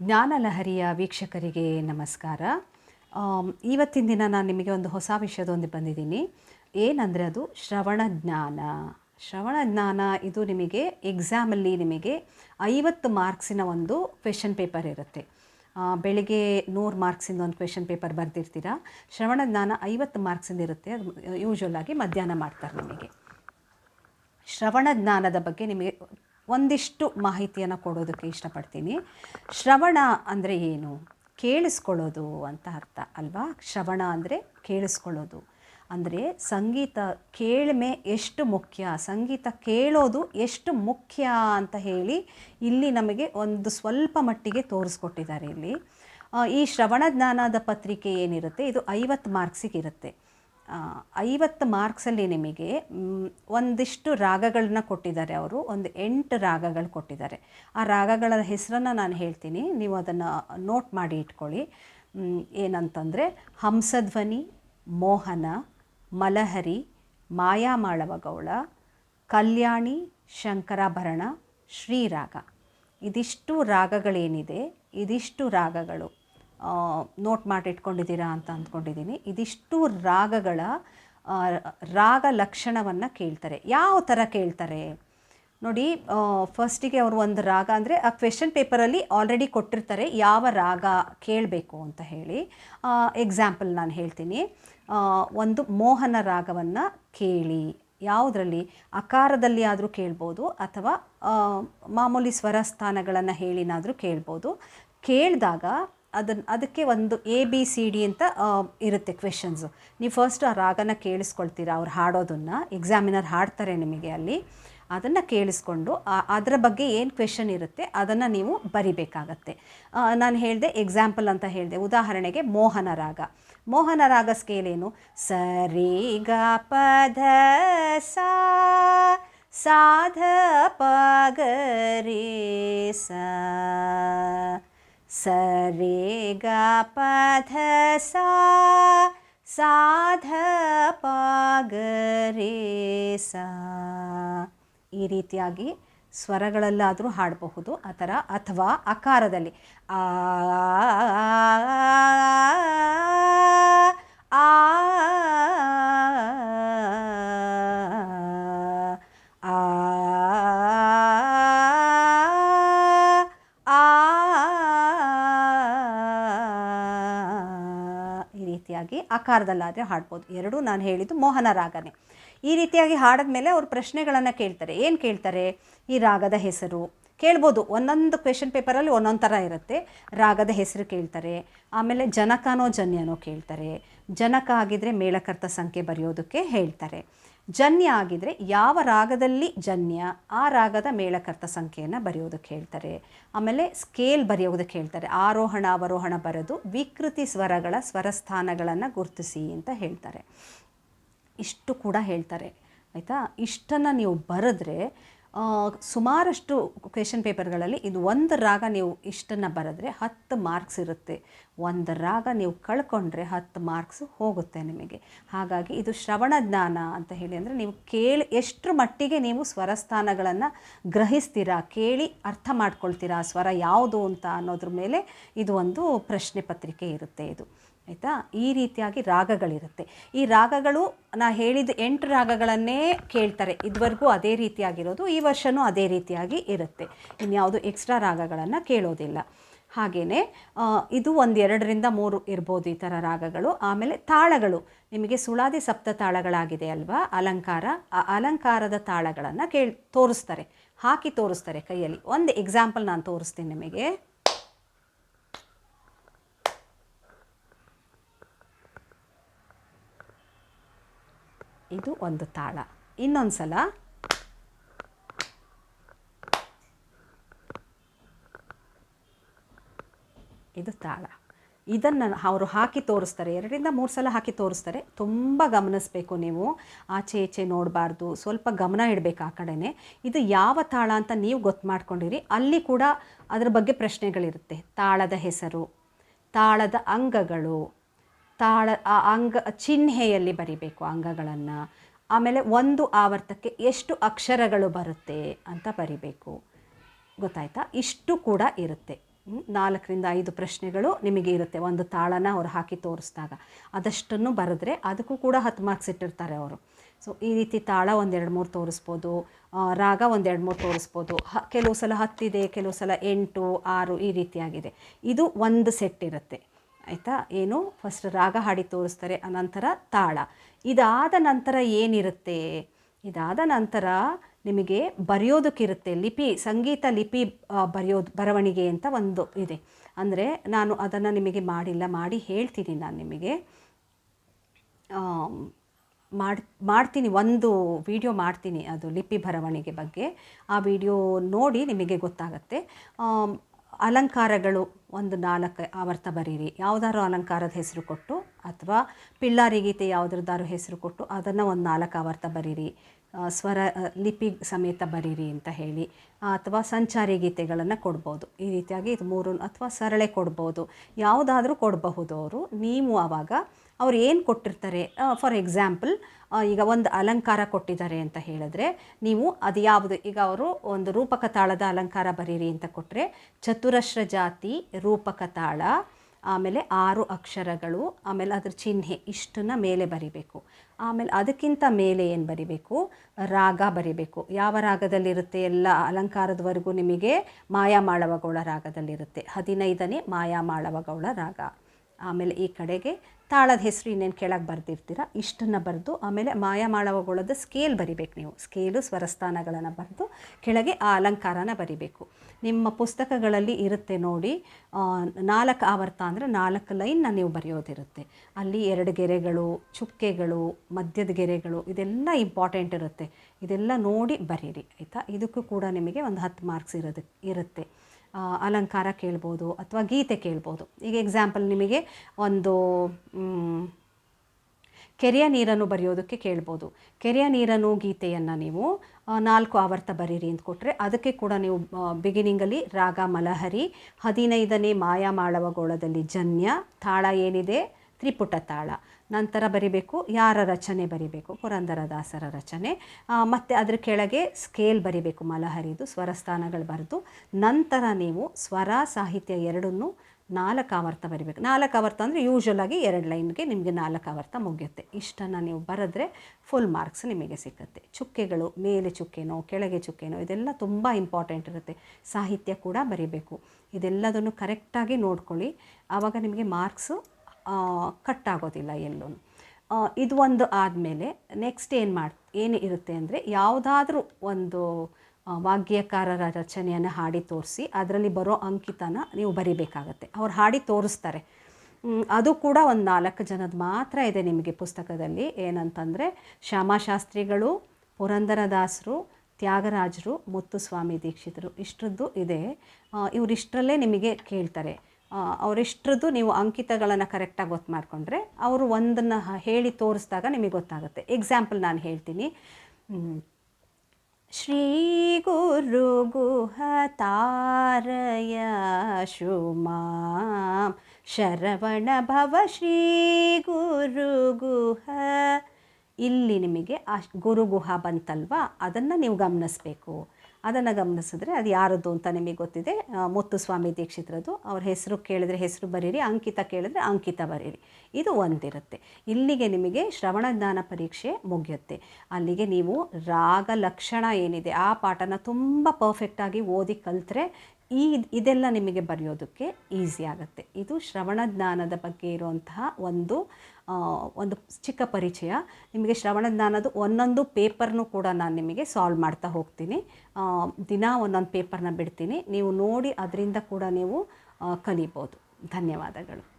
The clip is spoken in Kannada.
ಜ್ಞಾನಲಹರಿಯ ವೀಕ್ಷಕರಿಗೆ ನಮಸ್ಕಾರ. ಇವತ್ತಿನ ದಿನ ನಾನು ನಿಮಗೆ ಒಂದು ಹೊಸ ವಿಷಯದೊಂದು ಬಂದಿದ್ದೀನಿ. ಏನಂದರೆ ಅದು ಶ್ರವಣ ಜ್ಞಾನ. ಶ್ರವಣ ಜ್ಞಾನ ಇದು ನಿಮಗೆ ಎಕ್ಸಾಮಲ್ಲಿ ನಿಮಗೆ ಐವತ್ತು ಮಾರ್ಕ್ಸಿನ ಒಂದು ಕ್ವೆಶನ್ ಪೇಪರ್ ಇರುತ್ತೆ. ಬೆಳಿಗ್ಗೆ ನೂರು ಮಾರ್ಕ್ಸಿಂದ ಒಂದು ಕ್ವೆಶನ್ ಪೇಪರ್ ಬರೆದಿರ್ತೀರಾ? ಶ್ರವಣ ಜ್ಞಾನ ಐವತ್ತು ಮಾರ್ಕ್ಸಿಂದ ಇರುತ್ತೆ. ಅದು ಯೂಶ್ವಲ್ ಆಗಿ ಮಧ್ಯಾಹ್ನ ಮಾಡ್ತಾರೆ ನಿಮಗೆ. ಶ್ರವಣ ಜ್ಞಾನದ ಬಗ್ಗೆ ನಿಮಗೆ ಒಂದಿಷ್ಟು ಮಾಹಿತಿಯನ್ನು ಕೊಡೋದಕ್ಕೆ ಇಷ್ಟಪಡ್ತೀನಿ. ಶ್ರವಣ ಅಂದರೆ ಏನು? ಕೇಳಿಸ್ಕೊಳ್ಳೋದು ಅಂತ ಅರ್ಥ ಅಲ್ವಾ? ಶ್ರವಣ ಅಂದರೆ ಕೇಳಿಸ್ಕೊಳ್ಳೋದು. ಅಂದರೆ ಸಂಗೀತ ಕೇಳ್ಮೆ ಎಷ್ಟು ಮುಖ್ಯ? ಸಂಗೀತ ಕೇಳೋದು ಎಷ್ಟು ಮುಖ್ಯ ಅಂತ ಹೇಳಿ ಇಲ್ಲಿ ನಮಗೆ ಒಂದು ಸ್ವಲ್ಪ ಮಟ್ಟಿಗೆ ತೋರಿಸ್ಕೊಟ್ಟಿದ್ದಾರೆ ಇಲ್ಲಿ. ಈ ಶ್ರವಣ ಜ್ಞಾನದ ಪತ್ರಿಕೆ ಏನಿರುತ್ತೆ? ಇದು ಐವತ್ತು ಮಾರ್ಕ್ಸಿಗೆ ಇರುತ್ತೆ. ಐವತ್ತು ಮಾರ್ಕ್ಸಲ್ಲಿ ನಿಮಗೆ ಒಂದಿಷ್ಟು ರಾಗಗಳನ್ನ ಕೊಟ್ಟಿದ್ದಾರೆ ಅವರು, ಒಂದು ಎಂಟು ರಾಗಗಳು ಕೊಟ್ಟಿದ್ದಾರೆ. ಆ ರಾಗಗಳ ಹೆಸರನ್ನು ನಾನು ಹೇಳ್ತೀನಿ, ನೀವು ಅದನ್ನು ನೋಟ್ ಮಾಡಿ ಇಟ್ಕೊಳ್ಳಿ. ಏನಂತಂದರೆ, ಹಂಸಧ್ವನಿ, ಮೋಹನ, ಮಲಹರಿ, ಮಾಯಾಮಾಳವಗೌಳ, ಕಲ್ಯಾಣಿ, ಶಂಕರಾಭರಣ, ಶ್ರೀರಾಗ. ಇದಿಷ್ಟು ರಾಗಗಳೇನಿದೆ, ಇದಿಷ್ಟು ರಾಗಗಳು. ನೋಟ್ ಮಾಡಿ ಇಟ್ಕೊಂಡಿದ್ದೀರಾ ಅಂತ ಅಂದ್ಕೊಂಡಿದ್ದೀನಿ. ಇದಿಷ್ಟು ರಾಗಗಳ ರಾಗ ಲಕ್ಷಣವನ್ನು ಕೇಳ್ತಾರೆ. ಯಾವ ಥರ ಕೇಳ್ತಾರೆ? ನೋಡಿ ಫಸ್ಟಿಗೆ ಅವರು ಒಂದು ರಾಗ ಅಂದರೆ ಆ ಕ್ವೆಶನ್ ಪೇಪರಲ್ಲಿ ಆಲ್ರೆಡಿ ಕೊಟ್ಟಿರ್ತಾರೆ ಯಾವ ರಾಗ ಕೇಳಬೇಕು ಅಂತ ಹೇಳಿ. ಎಕ್ಸಾಂಪಲ್ ನಾನು ಹೇಳ್ತೀನಿ. ಒಂದು ಮೋಹನ ರಾಗವನ್ನು ಕೇಳಿ. ಯಾವುದರಲ್ಲಿ? ಅಕಾರದಲ್ಲಿ ಆದರೂ ಕೇಳ್ಬೋದು ಅಥವಾ ಮಾಮೂಲಿ ಸ್ವರ ಸ್ಥಾನಗಳನ್ನು ಹೇಳಿನಾದರೂ ಕೇಳ್ಬೋದು. ಕೇಳಿದಾಗ ಅದನ್ನು ಅದಕ್ಕೆ ಒಂದು ಎ ಬಿ ಸಿ ಡಿ ಅಂತ ಇರುತ್ತೆ ಕ್ವೆಶನ್ಸು ನೀವು ಫಸ್ಟ್ ಆ ರಾಗನ ಕೇಳಿಸ್ಕೊಳ್ತೀರಾ, ಅವ್ರು ಹಾಡೋದನ್ನು ಎಕ್ಸಾಮಿನರ್ ಹಾಡ್ತಾರೆ ನಿಮಗೆ ಅಲ್ಲಿ, ಅದನ್ನು ಕೇಳಿಸ್ಕೊಂಡು ಅದರ ಬಗ್ಗೆ ಏನು ಕ್ವೆಶನ್ ಇರುತ್ತೆ, ಅದನ್ನು ನೀವು ಬರಿಬೇಕಾಗತ್ತೆ. ನಾನು ಹೇಳಿದೆ ಎಕ್ಸಾಂಪಲ್ ಅಂತ ಹೇಳಿದೆ. ಉದಾಹರಣೆಗೆ ಮೋಹನ ರಾಗ. ಮೋಹನ ರಾಗ ಸ್ಕೇಲ್ ಏನು? ಸರಿ ಗ ಪಧ ಸಾ, ಸಾಧ ರೇ ಸಾ. ಸರಿ ಗ ಪಧ ಸಾ ಸಾಧ ಪ ಗ ರೇ ಸಾ ಈ ರೀತಿಯಾಗಿ ಸ್ವರಗಳಲ್ಲಾದರೂ ಹಾಡಬಹುದು ಆ ಥರ ಅಥವಾ ಅಕಾರದಲ್ಲಿ ಆ ಆ ಆ ಆಕಾರದಲ್ಲಾದರೆ ಹಾಡ್ಬೋದು. ಎರಡೂ ನಾನು ಹೇಳಿದ್ದು ಮೋಹನ ರಾಗನೇ. ಈ ರೀತಿಯಾಗಿ ಹಾಡಿದ ಮೇಲೆ ಅವ್ರು ಪ್ರಶ್ನೆಗಳನ್ನು ಕೇಳ್ತಾರೆ. ಏನು ಕೇಳ್ತಾರೆ? ಈ ರಾಗದ ಹೆಸರು. ಕೇಳ್ಬೋದು. ಒಂದೊಂದು ಕ್ವೆಶನ್ ಪೇಪರಲ್ಲಿ ಒಂದೊಂದು ಥರ ಇರುತ್ತೆ. ರಾಗದ ಹೆಸರು ಕೇಳ್ತಾರೆ. ಆಮೇಲೆ ಜನಕನೋ ಜನ್ಯನೋ ಕೇಳ್ತಾರೆ. ಜನಕ ಆಗಿದ್ರೆ ಮೇಳಕರ್ತ ಸಂಖ್ಯೆ ಬರೆಯೋದಕ್ಕೆ ಹೇಳ್ತಾರೆ. ಜನ್ಯ ಆಗಿದ್ರೆ ಯಾವ ರಾಗದಲ್ಲಿ ಜನ್ಯ, ಆ ರಾಗದ ಮೇಳಕರ್ತ ಸಂಖ್ಯೆಯನ್ನು ಬರೆಯೋದಕ್ಕೆ ಹೇಳ್ತಾರೆ. ಆಮೇಲೆ ಸ್ಕೇಲ್ ಬರೆಯೋದಕ್ಕೆ ಹೇಳ್ತಾರೆ. ಆರೋಹಣ, ಅವರೋಹಣ ಬರೆದು ವಿಕೃತಿ ಸ್ವರಗಳ ಸ್ವರಸ್ಥಾನಗಳನ್ನು ಗುರುತಿಸಿ ಅಂತ ಹೇಳ್ತಾರೆ. ಇಷ್ಟು ಕೂಡ ಹೇಳ್ತಾರೆ. ಆಯಿತಾ? ಇಷ್ಟನ್ನು ನೀವು ಬರೆದ್ರೆ ಸುಮಾರಷ್ಟು ಕ್ವೆಶನ್ ಪೇಪರ್ಗಳಲ್ಲಿ ಇದು ಒಂದು ರಾಗ ನೀವು ಇಷ್ಟನ್ನು ಬರೆದ್ರೆ ಹತ್ತು ಮಾರ್ಕ್ಸ್ ಇರುತ್ತೆ. ಒಂದು ರಾಗ ನೀವು ಕಳ್ಕೊಂಡ್ರೆ ಹತ್ತು ಮಾರ್ಕ್ಸ್ ಹೋಗುತ್ತೆ ನಿಮಗೆ. ಹಾಗಾಗಿ ಇದು ಶ್ರವಣ ಜ್ಞಾನ ಅಂತ ಹೇಳಿ ಅಂದರೆ ನೀವು ಕೇಳಿ ಎಷ್ಟರ ಮಟ್ಟಿಗೆ ನೀವು ಸ್ವರಸ್ಥಾನಗಳನ್ನು ಗ್ರಹಿಸ್ತೀರಾ, ಕೇಳಿ ಅರ್ಥ ಮಾಡ್ಕೊಳ್ತೀರಾ, ಸ್ವರ ಯಾವುದು ಅಂತ ಅನ್ನೋದ್ರ ಮೇಲೆ ಇದು ಒಂದು ಪ್ರಶ್ನೆ ಪತ್ರಿಕೆ ಇರುತ್ತೆ ಇದು. ಆಯಿತಾ? ಈ ರೀತಿಯಾಗಿ ರಾಗಗಳಿರುತ್ತೆ. ಈ ರಾಗಗಳು, ನಾ ಹೇಳಿದ ಎಂಟು ರಾಗಗಳನ್ನೇ ಕೇಳ್ತಾರೆ. ಇದುವರೆಗೂ ಅದೇ ರೀತಿಯಾಗಿರೋದು, ಈ ವರ್ಷವೂ ಅದೇ ರೀತಿಯಾಗಿ ಇರುತ್ತೆ. ಇನ್ಯಾವುದು ಎಕ್ಸ್ಟ್ರಾ ರಾಗಗಳನ್ನು ಕೇಳೋದಿಲ್ಲ. ಹಾಗೆಯೇ ಇದು ಒಂದು ಎರಡರಿಂದ ಮೂರು ಇರ್ಬೋದು ಈ ಥರ ರಾಗಗಳು. ಆಮೇಲೆ ತಾಳಗಳು. ನಿಮಗೆ ಸುಳಾದಿ ಸಪ್ತ ತಾಳಗಳಾಗಿದೆ ಅಲ್ವಾ? ಅಲಂಕಾರ, ಆ ಅಲಂಕಾರದ ತಾಳಗಳನ್ನು ಕೇಳಿ, ತೋರಿಸ್ತಾರೆ. ಹಾಕಿ ತೋರಿಸ್ತಾರೆ ಕೈಯಲ್ಲಿ. ಒಂದು ಎಕ್ಸಾಂಪಲ್ ನಾನು ತೋರಿಸ್ತೀನಿ ನಿಮಗೆ. ಇದು ಒಂದು ತಾಳ. ಇನ್ನೊಂದು ಸಲ ಇದು ತಾಳ. ಇದನ್ನು ಅವರು ಹಾಕಿ ತೋರಿಸ್ತಾರೆ. ಎರಡರಿಂದ ಮೂರು ಸಲ ಹಾಕಿ ತೋರಿಸ್ತಾರೆ. ತುಂಬ ಗಮನಿಸಬೇಕು ನೀವು. ಆಚೆ ಈಚೆ ನೋಡಬಾರ್ದು. ಸ್ವಲ್ಪ ಗಮನ ಇಡಬೇಕು ಆ ಕಡೆನೇ. ಇದು ಯಾವ ತಾಳ ಅಂತ ನೀವು ಗೊತ್ತು ಮಾಡ್ಕೊಂಡಿರಿ. ಅಲ್ಲಿ ಕೂಡ ಅದರ ಬಗ್ಗೆ ಪ್ರಶ್ನೆಗಳಿರುತ್ತೆ. ತಾಳದ ಹೆಸರು, ತಾಳದ ಅಂಗಗಳು ತಾಳ ಅಂಗ, ಚಿಹ್ನೆಯಲ್ಲಿ ಬರಿಬೇಕು ಅಂಗಗಳನ್ನು. ಆಮೇಲೆ ಒಂದು ಆವರ್ತಕ್ಕೆ ಎಷ್ಟು ಅಕ್ಷರಗಳು ಬರುತ್ತೆ ಅಂತ ಬರಿಬೇಕು. ಗೊತ್ತಾಯ್ತಾ? ಇಷ್ಟು ಕೂಡ ಇರುತ್ತೆ. ನಾಲ್ಕರಿಂದ ಐದು ಪ್ರಶ್ನೆಗಳು ನಿಮಗೆ ಇರುತ್ತೆ. ಒಂದು ತಾಳನ ಅವ್ರು ಹಾಕಿ ತೋರಿಸಿದಾಗ. ಅದಷ್ಟನ್ನು ಬರೆದ್ರೆ ಅದಕ್ಕೂ ಕೂಡ ಹತ್ತು ಮಾರ್ಕ್ಸ್ ಇಟ್ಟಿರ್ತಾರೆ ಅವರು. ಸೊ ಈ ರೀತಿ ತಾಳ ಒಂದೆರಡು ಮೂರು ತೋರಿಸ್ಬೋದು. ರಾಗ ಒಂದೆರಡು ಮೂರು ತೋರಿಸ್ಬೋದು. ಹ, ಕೆಲವು ಸಲ ಹತ್ತಿದೆ, ಕೆಲವು ಸಲ ಎಂಟು, ಆರು ಈ ರೀತಿಯಾಗಿದೆ. ಇದು ಒಂದು ಸೆಟ್ ಇರುತ್ತೆ. ಆಯಿತಾ? ಏನು? ಫಸ್ಟ್ ರಾಗ ಹಾಡಿ ತೋರಿಸ್ತಾರೆ, ಅನಂತರ ತಾಳ. ಇದಾದ ನಂತರ ಏನಿರುತ್ತೆ? ಇದಾದ ನಂತರ ನಿಮಗೆ ಬರೆಯೋದಕ್ಕಿರುತ್ತೆ, ಲಿಪಿ, ಸಂಗೀತ, ಲಿಪಿ ಬರೆಯೋದು, ಬರವಣಿಗೆ ಅಂತ ಒಂದು ಇದೆ. ಅಂದರೆ ನಾನು ಅದನ್ನು ನಿಮಗೆ ಮಾಡಿಲ್ಲ, ಮಾಡಿ ಹೇಳ್ತೀನಿ ನಾನು ನಿಮಗೆ. ಮಾಡಿ, ಮಾಡ್ತೀನಿ, ಒಂದು ವಿಡಿಯೋ ಮಾಡ್ತೀನಿ ಅದು, ಲಿಪಿ ಬರವಣಿಗೆ ಬಗ್ಗೆ. ಆ ವಿಡಿಯೋ ನೋಡಿ ನಿಮಗೆ ಗೊತ್ತಾಗುತ್ತೆ. ಅಲಂಕಾರಗಳು ಒಂದು ನಾಲ್ಕು ಆವರ್ತ ಬರೀರಿ. ಯಾವುದಾದ್ರು ಅಲಂಕಾರದ ಹೆಸರು ಕೊಟ್ಟು ಅಥವಾ ಪಿಳ್ಳಾರಿ ಗೀತೆ ಯಾವುದ್ರದ್ದಾರು ಹೆಸರು ಕೊಟ್ಟು ಅದನ್ನು ಒಂದು ನಾಲ್ಕು ಆವರ್ತ ಬರೀರಿ. ಸ್ವರ ಲಿಪಿ ಸಮೇತ ಬರೀರಿ ಅಂತ ಹೇಳಿ ಅಥವಾ ಸಂಚಾರಿ ಗೀತೆಗಳನ್ನು ಕೊಡ್ಬೋದು. ಈ ರೀತಿಯಾಗಿ ಇದು ಮೂರು ಅಥವಾ ಸರಳೆ ಕೊಡ್ಬೋದು. ಯಾವುದಾದ್ರೂ ಕೊಡಬಹುದು ಅವರು. ನೀವು ಆವಾಗ ಅವ್ರು ಏನು ಕೊಟ್ಟಿರ್ತಾರೆ? ಫಾರ್ ಎಕ್ಸಾಂಪಲ್ ಈಗ ಒಂದು ಅಲಂಕಾರ ಕೊಟ್ಟಿದ್ದಾರೆ ಅಂತ ಹೇಳಿದ್ರೆ, ನೀವು ಅದು ಯಾವುದು? ಈಗ ಅವರು ಒಂದು ರೂಪಕ ತಾಳದ ಅಲಂಕಾರ ಬರೀರಿ ಅಂತ ಕೊಟ್ಟರೆ ಚತುರಶ್ರ ಜಾತಿ ರೂಪಕ ತಾಳ, ಆಮೇಲೆ ಆರು ಅಕ್ಷರಗಳು, ಆಮೇಲೆ ಅದ್ರ ಚಿಹ್ನೆ ಇಷ್ಟನ್ನ ಮೇಲೆ ಬರಿಬೇಕು. ಆಮೇಲೆ ಅದಕ್ಕಿಂತ ಮೇಲೆ ಏನು ಬರಿಬೇಕು? ರಾಗ ಬರಿಬೇಕು. ಯಾವ ರಾಗದಲ್ಲಿರುತ್ತೆ? ಎಲ್ಲ ಅಲಂಕಾರದವರೆಗೂ ನಿಮಗೆ ಮಾಯಾಮಾಳವಗೌಳ ರಾಗದಲ್ಲಿರುತ್ತೆ. ಹದಿನೈದನೇ ಮಾಯಾಮಾಳವಗೌಳ ರಾಗ. ಆಮೇಲೆ ಈ ಕಡೆಗೆ ತಾಳದ ಹೆಸರು ಇನ್ನೇನು ಕೆಳಗೆ ಬರೆದಿರ್ತೀರ, ಇಷ್ಟನ್ನು ಬರೆದು ಆಮೇಲೆ ಮಾಯಾಮಾಳವಗೊಳದ ಸ್ಕೇಲ್ ಬರಿಬೇಕು ನೀವು. ಸ್ಕೇಲು ಸ್ವರಸ್ಥಾನಗಳನ್ನು ಬರೆದು ಕೆಳಗೆ ಆ ಅಲಂಕಾರನ ಬರಿಬೇಕು. ನಿಮ್ಮ ಪುಸ್ತಕಗಳಲ್ಲಿ ಇರುತ್ತೆ ನೋಡಿ ನಾಲ್ಕು ಆವರ್ತ ಅಂದರೆ ನಾಲ್ಕು ಲೈನ್ನ ನೀವು ಬರೆಯೋದಿರುತ್ತೆ. ಅಲ್ಲಿ ಎರಡು ಗೆರೆಗಳು, ಚುಕ್ಕೆಗಳು, ಮಧ್ಯದ ಗೆರೆಗಳು, ಇದೆಲ್ಲ ಇಂಪಾರ್ಟೆಂಟ್ ಇರುತ್ತೆ. ಇದೆಲ್ಲ ನೋಡಿ ಬರೀರಿ, ಆಯಿತಾ? ಇದಕ್ಕೂ ಕೂಡ ನಿಮಗೆ ಒಂದು ಹತ್ತು ಮಾರ್ಕ್ಸ್ ಇರೋದಕ್ಕೆ ಇರುತ್ತೆ. ಅಲಂಕಾರ ಕೇಳ್ಬೋದು ಅಥವಾ ಗೀತೆ ಕೇಳ್ಬೋದು. ಈಗ ಎಕ್ಸಾಂಪಲ್ ನಿಮಗೆ ಒಂದು ಕೆರೆಯ ನೀರನ್ನು ಬರೆಯೋದಕ್ಕೆ ಕೇಳ್ಬೋದು. ಕೆರೆಯ ನೀರನ್ನು ಗೀತೆಯನ್ನು ನೀವು ನಾಲ್ಕು ಆವರ್ತ ಬರೀರಿ ಅಂತ ಕೊಟ್ಟರೆ ಅದಕ್ಕೆ ಕೂಡ ನೀವು ಬಿಗಿನಿಂಗಲ್ಲಿ ರಾಗ ಮಲಹರಿ, ಹದಿನೈದನೇ ಮಾಯಾಮಾಳವಗೋಳದಲ್ಲಿ ಜನ್ಯ, ತಾಳ ಏನಿದೆ ತ್ರಿಪುಟ ತಾಳ. ನಂತರ ಬರಿಬೇಕು ಯಾರ ರಚನೆ ಬರಿಬೇಕು, ಪುರಂದರದಾಸರ ರಚನೆ. ಮತ್ತು ಅದರ ಕೆಳಗೆ ಸ್ಕೇಲ್ ಬರಿಬೇಕು, ಮಲಹರಿದು, ಸ್ವರಸ್ಥಾನಗಳು ಬರೆದು. ನಂತರ ನೀವು ಸ್ವರ, ಸಾಹಿತ್ಯ ಎರಡನ್ನೂ ನಾಲ್ಕು ಆವರ್ತ ಬರಿಬೇಕು. ನಾಲ್ಕು ಆವರ್ತ ಅಂದರೆ ಯೂಶ್ವಲಾಗಿ ಎರಡು ಲೈನ್ಗೆ ನಿಮಗೆ ನಾಲ್ಕು ಆವರ್ತ ಮುಗಿಯುತ್ತೆ. ಇಷ್ಟನ್ನು ನೀವು ಬರೆದ್ರೆ ಫುಲ್ ಮಾರ್ಕ್ಸ್ ನಿಮಗೆ ಸಿಕ್ಕುತ್ತೆ ಚುಕ್ಕೆಗಳು, ಮೇಲೆ ಚುಕ್ಕೆನೋ, ಕೆಳಗೆ ಚುಕ್ಕೆನೋ, ಇದೆಲ್ಲ ತುಂಬ ಇಂಪಾರ್ಟೆಂಟ್ ಇರುತ್ತೆ. ಸಾಹಿತ್ಯ ಕೂಡ ಬರಿಬೇಕು. ಇದೆಲ್ಲದನ್ನು ಕರೆಕ್ಟಾಗಿ ನೋಡ್ಕೊಳ್ಳಿ. ಆವಾಗ ನಿಮಗೆ ಮಾರ್ಕ್ಸು ಕಟ್ ಆಗೋದಿಲ್ಲ ಎಲ್ಲೂ. ಇದು ಒಂದು ಆದಮೇಲೆ ನೆಕ್ಸ್ಟ್ ಏನು ಮಾಡಿ, ಏನು ಇರುತ್ತೆ ಅಂದರೆ ಯಾವುದಾದ್ರೂ ಒಂದು ವಾಗ್ಯಕಾರರ ರಚನೆಯನ್ನು ಹಾಡಿ ತೋರಿಸಿ ಅದರಲ್ಲಿ ಬರೋ ಅಂಕಿತನ ನೀವು ಬರಿಬೇಕಾಗತ್ತೆ. ಅವ್ರು ಹಾಡಿ ತೋರಿಸ್ತಾರೆ. ಅದು ಕೂಡ ಒಂದು ನಾಲ್ಕು ಜನದ ಮಾತ್ರ ಇದೆ ನಿಮಗೆ ಪುಸ್ತಕದಲ್ಲಿ. ಏನಂತಂದರೆ ಶ್ಯಾಮಶಾಸ್ತ್ರಿಗಳು, ಪುರಂದರದಾಸರು, ತ್ಯಾಗರಾಜರು, ಮುತ್ತುಸ್ವಾಮಿ ದೀಕ್ಷಿತರು ಇಷ್ಟರದ್ದು ಇದೆ. ಇವರಿಷ್ಟರಲ್ಲೇ ನಿಮಗೆ ಕೇಳ್ತಾರೆ. ಅವರಿಷ್ಟರದ್ದು ನೀವು ಅಂಕಿತಗಳನ್ನು ಕರೆಕ್ಟಾಗಿ ಗೊತ್ತು ಮಾಡಿಕೊಂಡ್ರೆ ಅವರು ಒಂದನ್ನು ಹೇಳಿ ತೋರಿಸಿದಾಗ ನಿಮಗೆ ಗೊತ್ತಾಗುತ್ತೆ. ಎಕ್ಸಾಂಪಲ್ ನಾನು ಹೇಳ್ತೀನಿ. ಶ್ರೀ ಗುರು ಗುಹ ತಾರಯ ಶುಮಾಂ. ಶರವಣ ಭವ ಶ್ರೀ ಗುರು ಗುಹ. ಇಲ್ಲಿ ನಿಮಗೆ ಆ ಗುರುಗುಹ ಬಂತಲ್ವಾ? ಅದನ್ನು ನೀವು ಗಮನಿಸಬೇಕು. ಅದನ್ನು ಗಮನಿಸಿದ್ರೆ ಅದು ಯಾರದ್ದು ಅಂತ ನಿಮಗೆ ಗೊತ್ತಿದೆ. ಮುತ್ತು ಸ್ವಾಮಿ ದೀಕ್ಷಿತ್ರದ್ದು. ಅವ್ರ ಹೆಸರು ಕೇಳಿದ್ರೆ ಹೆಸರು ಬರೀರಿ, ಅಂಕಿತ ಕೇಳಿದ್ರೆ ಅಂಕಿತ ಬರೀರಿ. ಇದು ಒಂದಿರುತ್ತೆ. ಇಲ್ಲಿಗೆ ನಿಮಗೆ ಶ್ರವಣ ಜ್ಞಾನ ಪರೀಕ್ಷೆ ಮುಗಿಯುತ್ತೆ. ಅಲ್ಲಿಗೆ ನೀವು ರಾಗ ಲಕ್ಷಣ ಏನಿದೆ, ಆ ಪಾಠನ ತುಂಬ ಪರ್ಫೆಕ್ಟಾಗಿ ಓದಿ ಕಲಿತ್ರೆ ಈ ಇದೆಲ್ಲ ನಿಮಗೆ ಬರೆಯೋದಕ್ಕೆ ಈಸಿ ಆಗುತ್ತೆ. ಇದು ಶ್ರವಣ ಜ್ಞಾನದ ಬಗ್ಗೆ ಇರುವಂತಹ ಒಂದು ಒಂದು ಚಿಕ್ಕ ಪರಿಚಯ. ನಿಮಗೆ ಶ್ರವಣ ಜ್ಞಾನದ ಒಂದೊಂದು ಪೇಪರ್ನು ಕೂಡ ನಾನು ನಿಮಗೆ ಸಾಲ್ವ್ ಮಾಡ್ತಾ ಹೋಗ್ತೀನಿ. ದಿನ ಒಂದೊಂದು ಪೇಪರ್ನ ಬಿಡ್ತೀನಿ. ನೀವು ನೋಡಿ ಅದರಿಂದ ಕೂಡ ನೀವು ಕಲಿಬೋದು. ಧನ್ಯವಾದಗಳು.